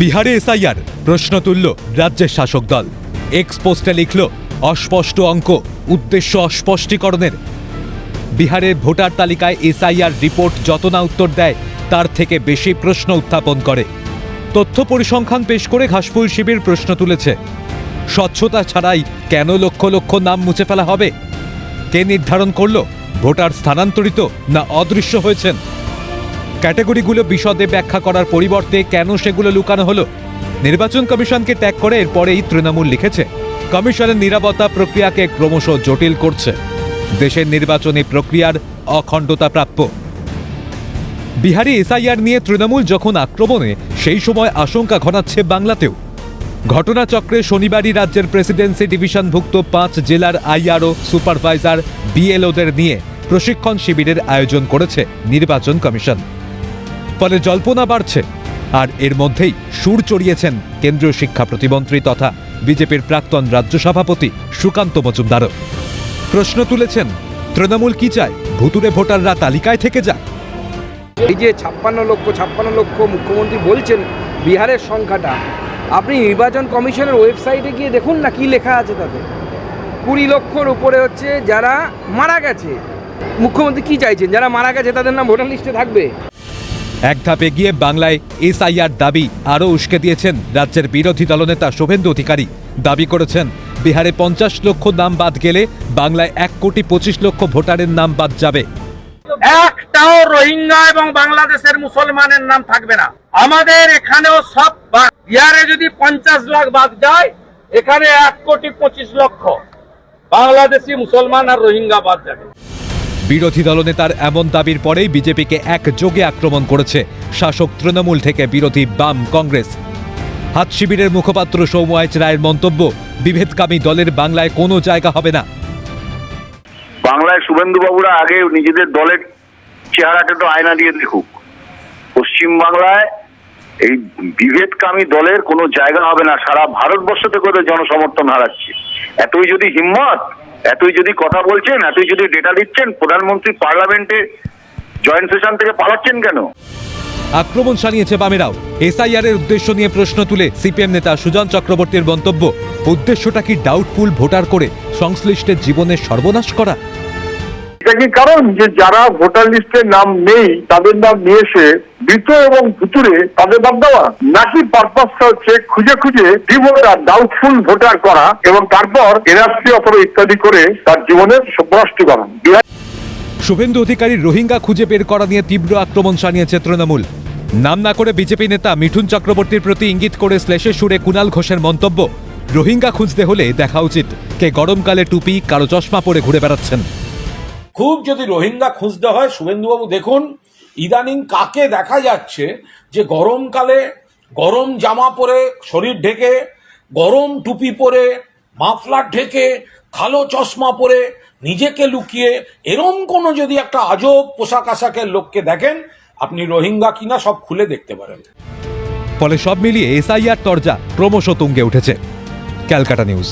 বিহারে এসআইআর, প্রশ্ন তুলল রাজ্যের শাসক দল। এক্স পোস্টে লিখল, অস্পষ্ট অঙ্ক, উদ্দেশ্য অস্পষ্টীকরণের। বিহারের ভোটার তালিকায় এসআইআর রিপোর্ট যত না উত্তর দেয়, তার থেকে বেশি প্রশ্ন উত্থাপন করে। তথ্য পরিসংখ্যান পেশ করে ঘাসফুল শিবির প্রশ্ন তুলেছে। স্বচ্ছতা ছাড়াই কেন লক্ষ লক্ষ নাম মুছে ফেলা হবে? কে নির্ধারণ করল, ভোটার স্থানান্তরিত না অদৃশ্য হয়েছেন? ক্যাটাগরিগুলো বিশদে ব্যাখ্যা করার পরিবর্তে কেন সেগুলো লুকানো হলো? নির্বাচন কমিশনকে ত্যাগ করে এরপরেই তৃণমূল লিখেছে। কমিশনের নিরাপত্তা প্রক্রিয়াকে ক্রমশ জটিল করছে। দেশের নির্বাচনী প্রক্রিয়ার অখণ্ডতা প্রাপ্য। বিহারি এসআইআর নিয়ে তৃণমূল যখন আক্রমণে, সেই সময় আশঙ্কা ঘনাচ্ছে বাংলাতেও। ঘটনাচক্রে শনিবারই রাজ্যের প্রেসিডেন্সি ডিভিশনভুক্ত পাঁচ জেলার আইআরও সুপারভাইজার বিএলওদের নিয়ে প্রশিক্ষণ শিবিরের আয়োজন করেছে নির্বাচন কমিশন। ফলে জল্পনা বাড়ছে। আর এর মধ্যেই সুর চড়িয়েছেন কেন্দ্রীয় শিক্ষা প্রতিমন্ত্রী তথা বিজেপির প্রাক্তন রাজ্য সভাপতি সুকান্ত মজুমদারও। প্রশ্ন তুলেছেন, তৃণমূল কি চায়? ভুতুরে ভোটাররা তালিকায় থেকে যাক। এই যে ছাপ্পান্ন লক্ষ ছাপ্পান্ন লক্ষ মুখ্যমন্ত্রী বলছেন বিহারের সংখ্যাটা, আপনি নির্বাচন কমিশনের ওয়েবসাইটে গিয়ে দেখুন না কি লেখা আছে তাতে। কুড়ি লক্ষর উপরে হচ্ছে যারা মারা গেছে। মুখ্যমন্ত্রী কি চাইছেন? যারা মারা গেছে তাদের নাম ভোটার লিস্টে থাকবে। এক ধাপে গিয়ে বাংলায় এসআইআর দাবি আরও উস্কে দিয়েছেন রাজ্যের বিরোধী দলনেতা শুভেন্দু অধিকারী। দাবি করেছেন, বিহারে পঞ্চাশ লক্ষ নাম বাদ গেলে বাংলায় এক কোটি পঁচিশ লক্ষ ভোটারের নাম বাদ যাবে। একটাও রোহিঙ্গা এবং বাংলাদেশের মুসলমানের নাম থাকবে না। আমাদের এখানেও সব। বিহারে যদি পঞ্চাশ লাখ বাদ যায়, এখানে এক কোটি পঁচিশ লক্ষ। বাংলাদেশি মুসলমান আর রোহিঙ্গা বাদ যাবে। বিরোধী দলনেতার এমন দাবির পরেই বিজেপিকে একযোগে আক্রমণ করেছে শাসক তৃণমূল থেকে বিরোধী বাম কংগ্রেস। হাত শিবিরের মুখপাত্র আইচ রায়ের মন্তব্য, বিভেদকামী দলের বাংলায় কোনো জায়গা হবে না। বাংলায় শুভেন্দু বাবুরা আগে নিজেদের দলের চেহারাটা একটু আয়না দিয়ে দেখুক। পশ্চিম বাংলায় এই বিভেদকামী দলের কোনো জায়গা হবে না, সারা ভারতবর্ষ থেকে জনসমর্থন হারাচ্ছে। এতই যদি হিম্মত এতই যদি কথা বলছেন এতই যদি ডেটা দিচ্ছেন প্রধানমন্ত্রী পার্লামেন্টে জয়েন্ট সেশন থেকে পালাচ্ছেন কেন? আক্রমণ শানিয়েছে বামেরাও। এসআইআর এর উদ্দেশ্য নিয়ে প্রশ্ন তুলে সিপিএম নেতা সুজন চক্রবর্তীর মন্তব্য। উদ্দেশ্যটা কি ডাউটফুল ভোটার করে সংশ্লিষ্টের জীবনের সর্বনাশ করা? এটা কি কারণ যে যারা ভোটার লিস্টে নাম নেই তাদের নাম নিয়ে এসে মৃত এবং ভুতুরে তাদের বাদ দেওয়া। নাকি পারপাসটা হচ্ছে খুঁজে খুঁজে ডিভোটার ডাউটফুল ভোটার করা এবং তারপর এনআরসি অথবা ইত্যাদি করে তার জীবনের ভ্রষ্ট করা শুভেন্দু অধিকারী রোহিঙ্গা খুঁজে বের করা নিয়ে তীব্র আক্রমণ শানিয়েছে তৃণমূল। নাম না করে বিজেপি নেতা মিঠুন চক্রবর্তীর প্রতি ইঙ্গিত করে শ্লেষের সুরে কুণাল ঘোষের মন্তব্য রোহিঙ্গা খুঁজতে হলে দেখা উচিত কে গরমকালে টুপি কারও চশমা পরে ঘুরে বেড়াচ্ছেন। খুব যদি রোহিঙ্গা খুঁজতে হয় শুভেন্দুবাবু দেখুন ইদানিং কাকে দেখা যাচ্ছে যে গরমকালে গরম জামা পরে শরীর ঢেকে, গরম টুপি পরে, মাফলার ঢেকে, কালো চশমা পরে নিজেকে লুকিয়ে, এরম কোনো যদি একটা আজব পোশাক আশাকের লোককে দেখেন, আপনি রোহিঙ্গা কিনা সব খুলে দেখতে পারেন। ফলে সব মিলিয়ে এসআইআর তরজা ক্রমশ তুঙ্গে উঠেছে। ক্যালকাটা নিউজ।